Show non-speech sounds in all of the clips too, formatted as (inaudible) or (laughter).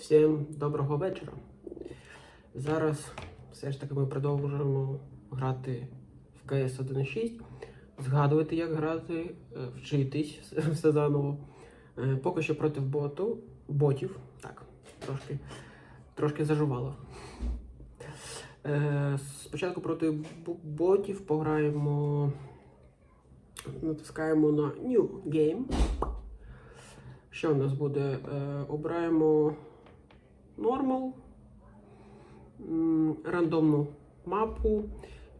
Всім доброго вечора. Зараз все ж таки ми продовжуємо грати в CS 1.6, згадувати, як грати, е, вчитись (laughs) все заново. Е, Поки що проти боту, ботів. Так, трошки, трошки зажувало. Е, Спочатку проти ботів пограємо. Натискаємо на New Game. Що в нас буде? Обираємо Normal, рандомну мапу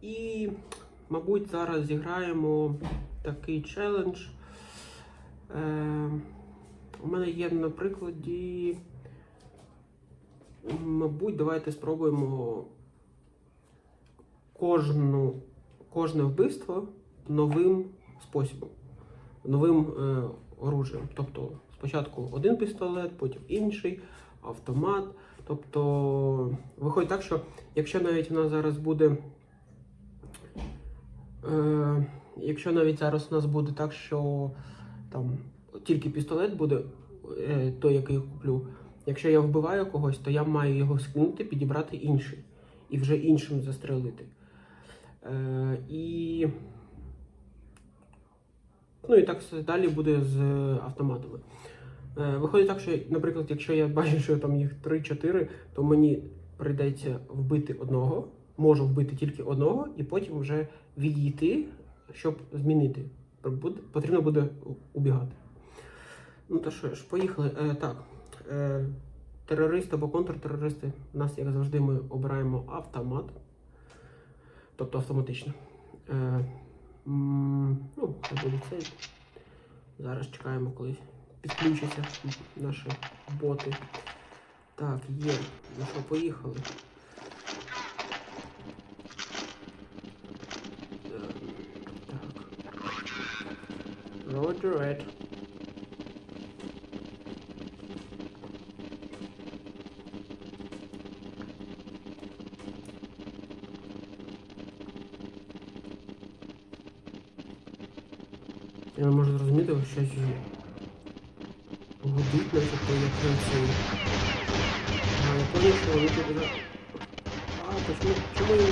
і, мабуть, зараз зіграємо такий челендж. Е, у мене є на прикладі. Мабуть, давайте спробуємо кожну, кожне вбивство новим способом, новим е, оружієм. Тобто спочатку один пістолет, потім інший, автомат. Тобто виходить так, що якщо навіть у нас зараз буде. Е, якщо навіть зараз у нас буде так, що там тільки пістолет буде, е, той, який я куплю. Якщо я вбиваю когось, то я маю його скинути, підібрати інший і вже іншим застрелити. Е, і Ну і так все далі буде з автоматами. Е, Виходить так, що, наприклад, якщо я бачу, що там їх 3-4, то мені прийдеться вбити одного, можу вбити тільки одного, і потім вже відійти, щоб змінити. Потрібно буде убігати. Ну то що ж, поїхали. Е, так. Е, терористи або контртерористи. У нас, як завжди, ми обираємо автомат. Тобто автоматично. Е, Ну, це буде цей. Зараз чекаємо, коли підключаться наші боти. Так, є. Ну що, поїхали. Е, Так. Roger Red. Я не можу зрозуміти, що щось Гудить, начебто на цей. А, я понял, що вони тут вже... А, почему, чому я...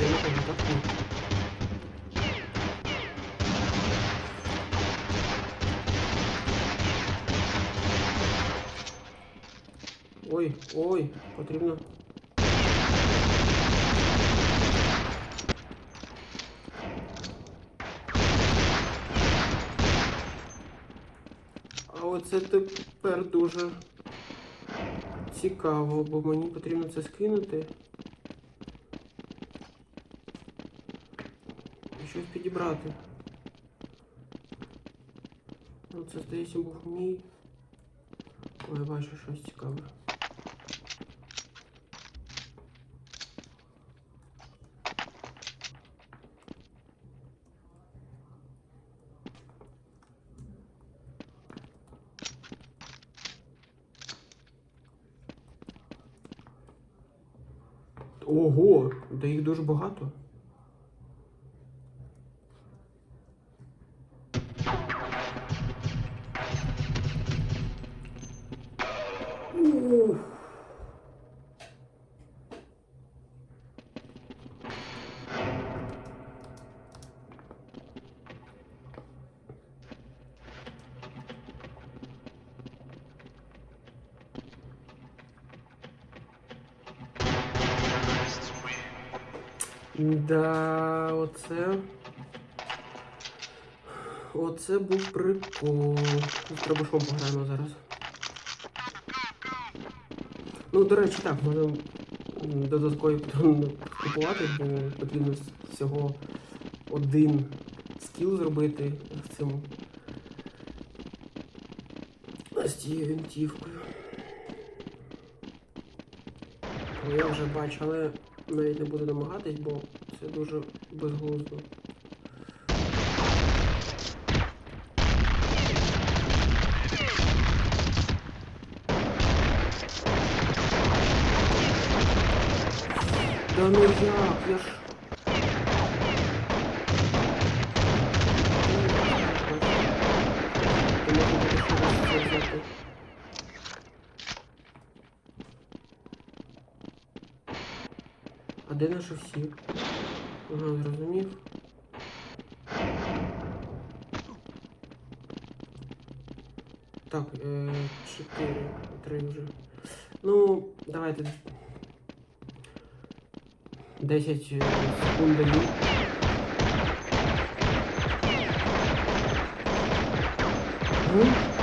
Я не пойму, так ні. Ой, ой, потрібно. А оце тепер дуже цікаво, бо мені потрібно це скинути. І щось підібрати. Ну, це, здається, був мій. Ой, бачу щось цікаве. Ого, да їх дуже багато. Да, оце. Оце був прикол. З Требушом пограємо зараз. Ну, до речі, так, можна додаткові патрони купувати, бо потрібно всього один скіл зробити з цим. З цією винтівкою. Ну, Я вже бачу, але навіть не буду намагатись, бо це дуже безглуздо. Да ну я, я ж... А де наші всі? Ага, зрозумів. Так, е, 4, 3 вже. Ну, давайте. 10 секунд даю. Ну.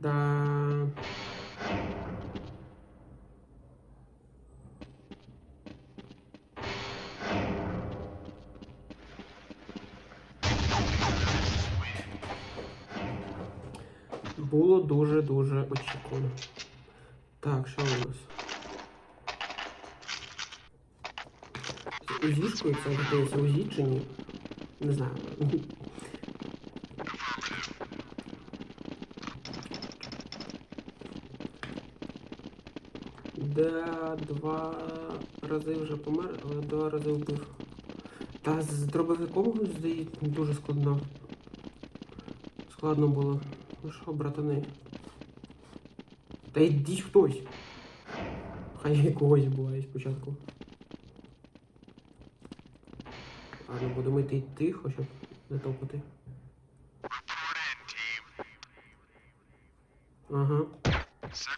Да. Було дуже-дуже очікувано. Так, що у нас? Узішкою це здається УЗІ? Не знаю. Да, два рази вже помер, але два рази вбив. Та з дробовиком, здається, дуже складно. Складно було. Ну що, братани? Та йдіть хтось. Хай когось буває спочатку. Ладно, будемо йти тихо, щоб не топати. Ага. Це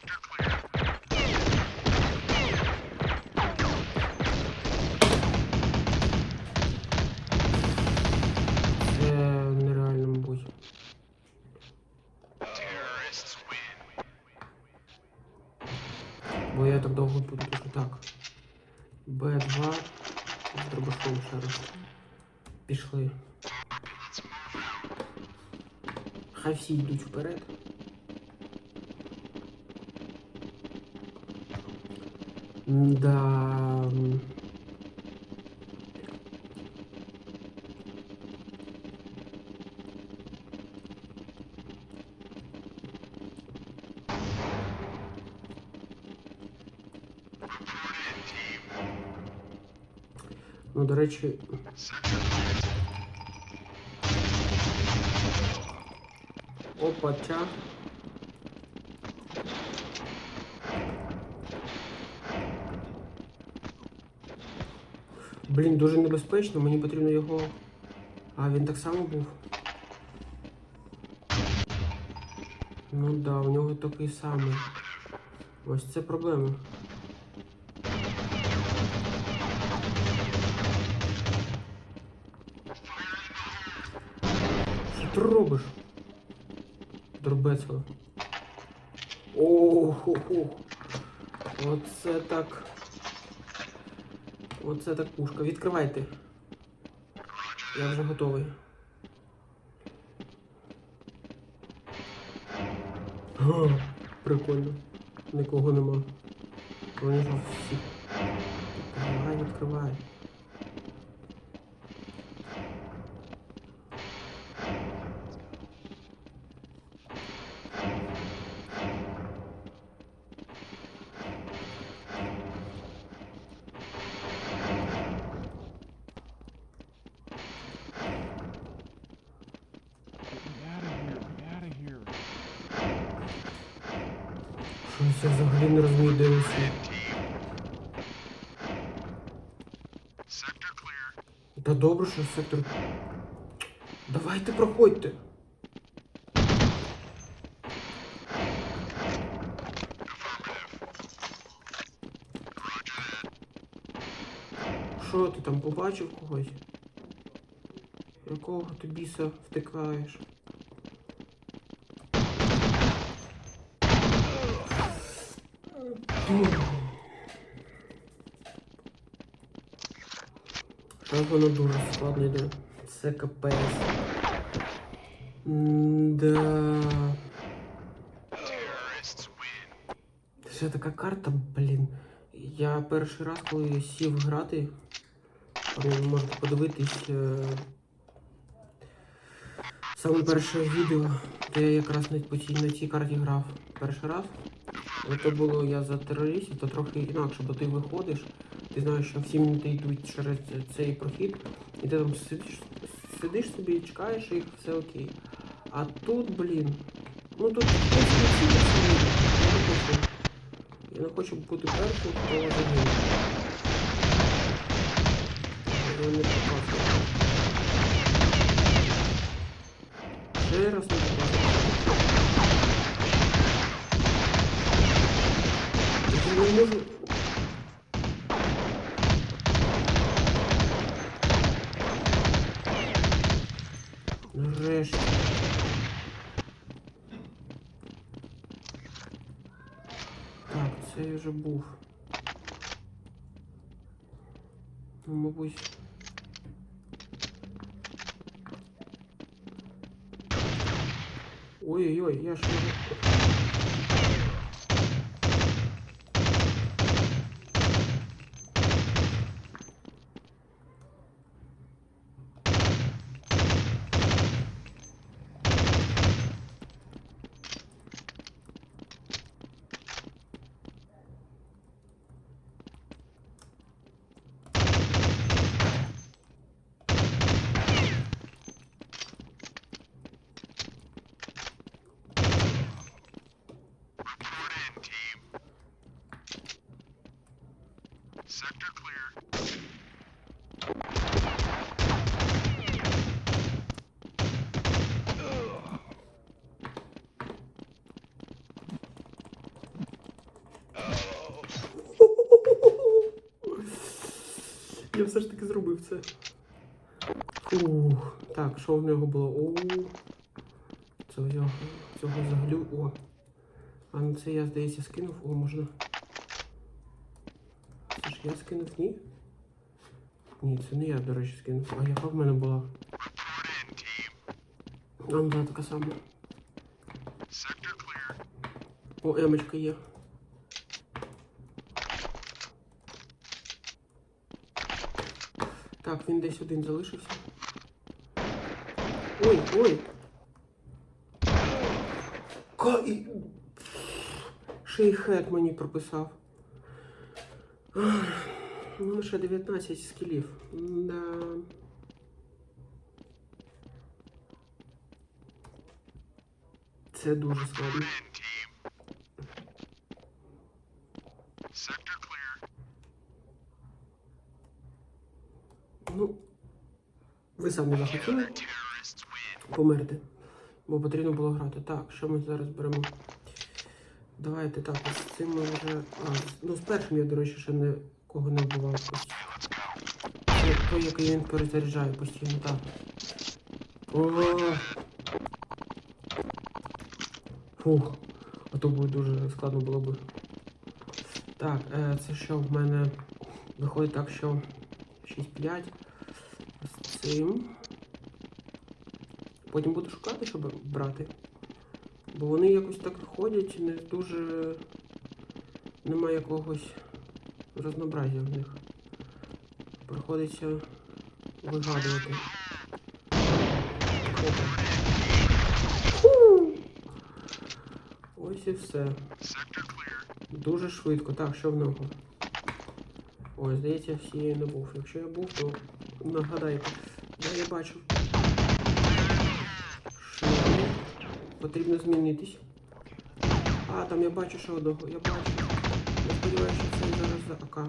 Пішли. Хай всі йдуть вперед. Да. м. Ну, до речі. Опа, ча. Блін, дуже небезпечно, мені потрібно його. А, він так само був. Ну да, у нього такий самий. Ось це проблема. Що ти робиш? Дробецько. Ох, Оце так. Оце так пушка. Відкривайте. Я вже готовий. Га, прикольно. Нікого нема. Вони ж всі. Давай, відкривай. Я взагалі не розумію, де усі. Та добре, що сектор. Давайте проходьте. Що ти там побачив когось? Якого ти біса втикаєш? Так воно дуже складно йде. Це капець. Да. Це така карта, блін. Я перший раз, коли сів грати, ви можете подивитись. е, Саме перше відео, то я якраз на цій карті грав перший раз. Але то було я за терористів, то трохи інакше, бо ти виходиш, ти знаєш, що всі мінти йдуть через цей прохід, і ти там сидиш, сидиш собі і чекаєш, і все окей. А тут, блін, ну тут всі так. Я не хочу. Бути першим, хто загине. Я не показую. Ще раз не Я вже був. Ну, мабуть. Ой-ой-ой, я ж все ж таки зробив це. Ух, так, що в нього було? О, цього, цього заглю. О. А ну це я, здається, скинув. О, можна. Це ж я скинув, ні? Ні, це не я, до речі, скинув. А яка в мене була? А, ну така сама. О, емочка є. Так, він десь один залишився. Ой, ой. Ка... і- Шейхет мені прописав. Ну, ще 19 скілів. Да. Це дуже складно. In team. Sector clear. Ну, ви самі захотіли померти, бо потрібно було грати. Так, що ми зараз беремо? Давайте так, з цим ми вже. А, ну, з першим я, до речі, ще нікого не вбивав. Це той, який він перезаряджає постійно, так. О! Фух. А то буде дуже складно було би. Так, е, це що в мене виходить так, що 6-5 з цим. Потім буду шукати, щоб брати. Бо вони якось так ходять, не дуже. Немає якогось разнообразя в них. Приходиться вигадувати. Ось і все. Дуже швидко. Так, що в нього? Ой, здається, всі не був. Якщо я був, то нагадайте. Я бачу. Що потрібно змінитись. А, там я бачу ще одного. Я бачу. Я сподіваюся, що це зараз за АК.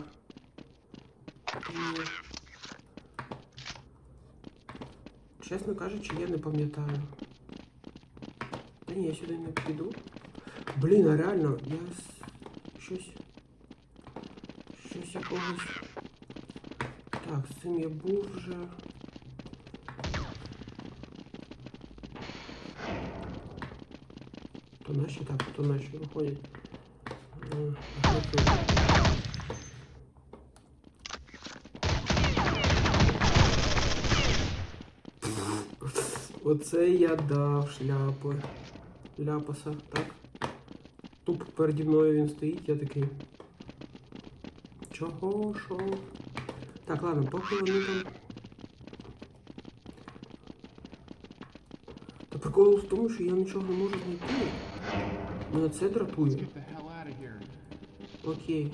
Ні. Чесно кажучи, я не пам'ятаю. Та ні, я сюди не піду. Блін, а реально, я с- щось. Щось якогось. Так, з цим я був вже. То наші так, то наші виходять. Оце я дав шляпи. Ляпаса, так? Туп переді мною він стоїть, я такий. Чого, що? Так, ладно, поки вони там. Та прикол в тому, що я нічого не можу знайти. Ну, Мене це дратує. Окей.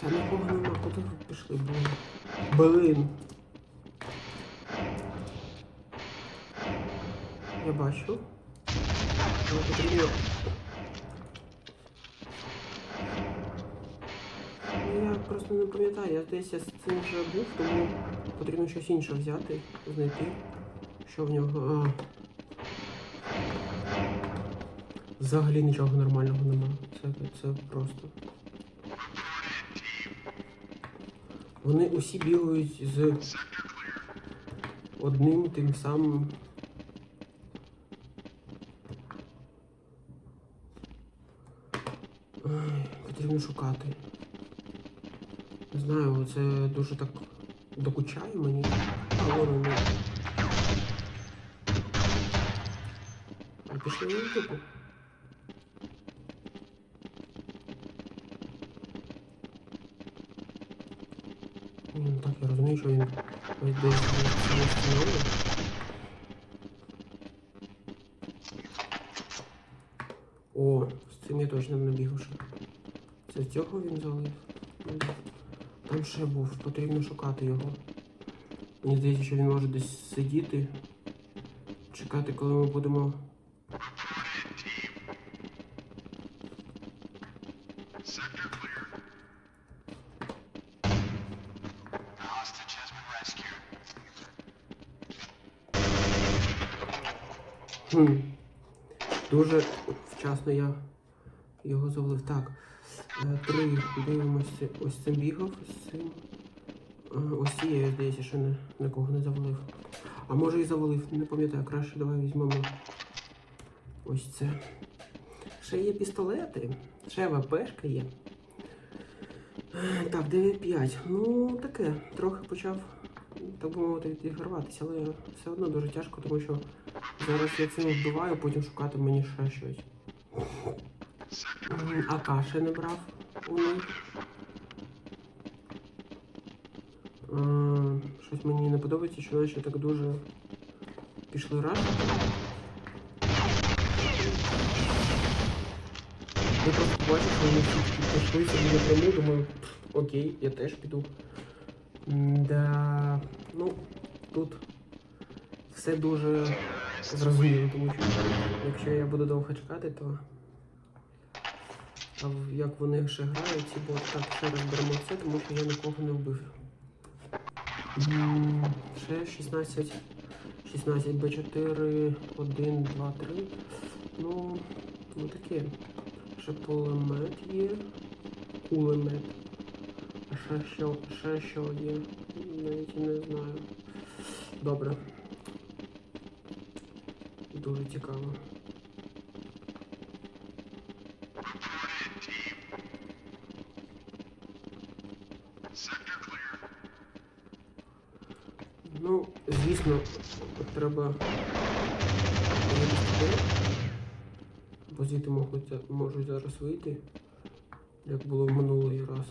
Та нікого нема, куди тут пішли, блин? Блин. Я бачу. Я пам'ятаю, я десь я з цим вже був, тому потрібно щось інше взяти, знайти, що в нього. А. Взагалі нічого нормального немає. Це, це просто. Вони усі бігають з одним тим самим. Потрібно шукати. Не знаю, це дуже так докучає мені. А вон вони. А пішли на типу. Ну так, я розумію, що він десь цього. О, з цим я точно не бігав. Це з цього він залив. Там ще був, потрібно шукати його. Мені здається, що він може десь сидіти, чекати, коли ми будемо. Хм. Дуже вчасно я його завалив. Так. Е, Три. Дивимося. Ось цим бігав, з цим. Е, Ось ці я, здається, що не, нікого не завалив. А може і завалив, не пам'ятаю. Краще давай візьмемо. Ось це. Ще є пістолети. Ще ВПшка є. Так, 9-5. Ну, таке. Трохи почав, так би мовити, відіграватися, але все одно дуже тяжко, тому що зараз я цим вбиваю, потім шукати мені ще щось. АК ще не брав Щось мені не подобається, що наче так дуже пішли раз. Я просто бачу, що вони всі пішли собі напряму, думаю, «Пф, окей, я теж піду. Да, ну, тут все дуже зрозуміло, тому що якщо я буду довго чекати, то. Як вони ще грають, боти, так, ще раз беремо це, тому що я нікого не вбив. Ще 16. 16 Б4, 1, 2, 3. Ну, ну таке. Ще пулемет є. Кулемет. А ще що, ще що є? Навіть не знаю. Добре. Дуже цікаво. Sector clear. Ну, звісно, треба вилізти, бо звідти можуть, можуть зараз вийти, як було в минулий раз.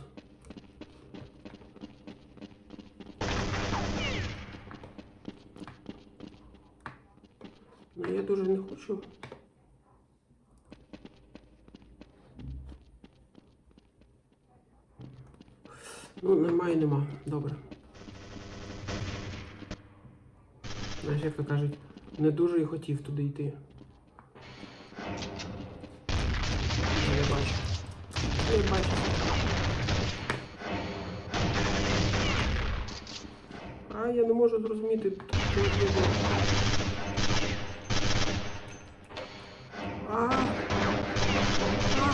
Ну, я дуже не хочу. Ну, немає, нема. Добре. Знаєш, як то кажуть, не дуже і хотів туди йти. бачу. А я не можу зрозуміти, що я роблю. А. А.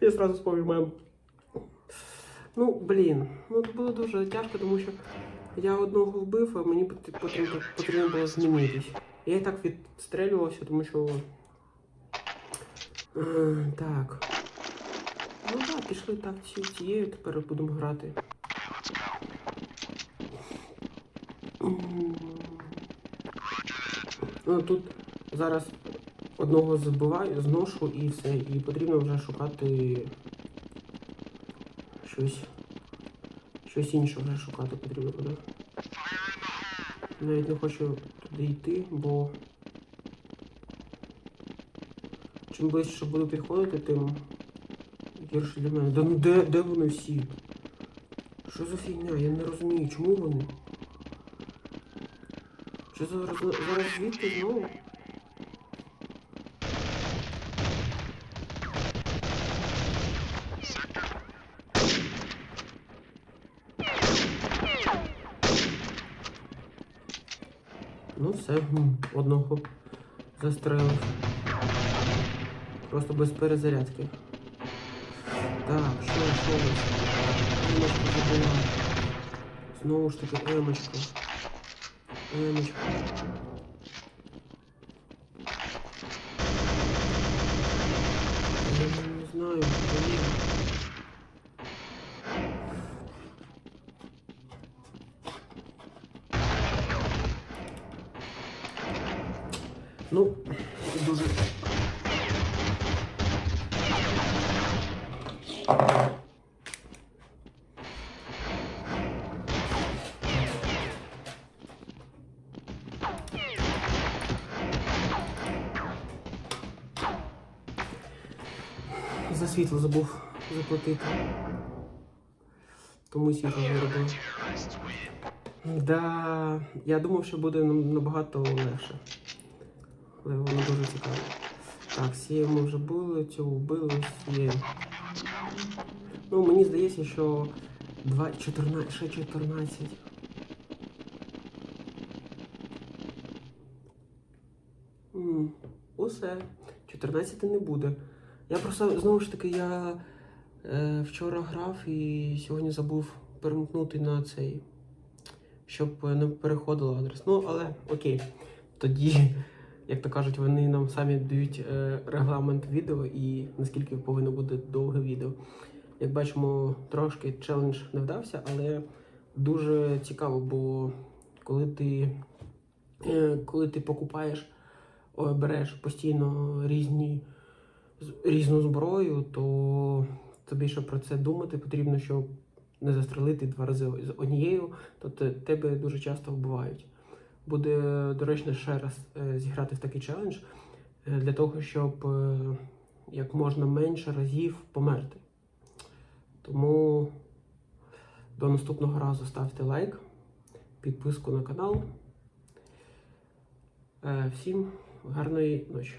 Я сразу вспомнил мем. Ну, блін, ну це було дуже тяжко, тому що я одного вбив, а мені пот- потрібно, потрібно було змінитись. Я і так відстрелювався, тому що. Е, так. Ну так, пішли так ці- цією, тепер будемо грати. Ну тут зараз одного збиваю, зношу і все. І потрібно вже шукати щось. Щось інше вже шукати потрібно буде. Навіть не хочу туди йти, бо чим ближче буду підходити, тим гірше для мене. Да ну де, де вони всі? Що за фігня? Я не розумію, чому вони? Що за роз... зараз звідки знову? Ну все, одного застрелив. Просто без перезарядки. Так, що, що у нас? Емочка забула. Знову ж таки. Я не знаю, світло забув заплатити. Тому світло виробив. Да, я думав, що буде набагато легше. Але воно дуже цікаво. Так, сіє ми вже були, цю вбили, сіє. Ну, мені здається, що 2, 14, ще 14. М, Усе. 14 не буде. Я просто знову ж таки я е, вчора грав і сьогодні забув перемкнути на цей, щоб не переходило адрес. Ну, але окей. Тоді, як то кажуть, вони нам самі дають е, регламент відео і наскільки повинно бути довге відео. Як бачимо, трошки челендж не вдався, але дуже цікаво, бо коли ти, е, коли ти покупаєш, береш постійно різні, різну зброю, то тобі ще про це думати потрібно, щоб не застрелити два рази з однією, то тебе дуже часто вбивають. Буде доречно ще раз е, зіграти в такий челендж е, для того, щоб е, як можна менше разів померти. Тому до наступного разу ставте лайк, підписку на канал. Всім гарної ночі.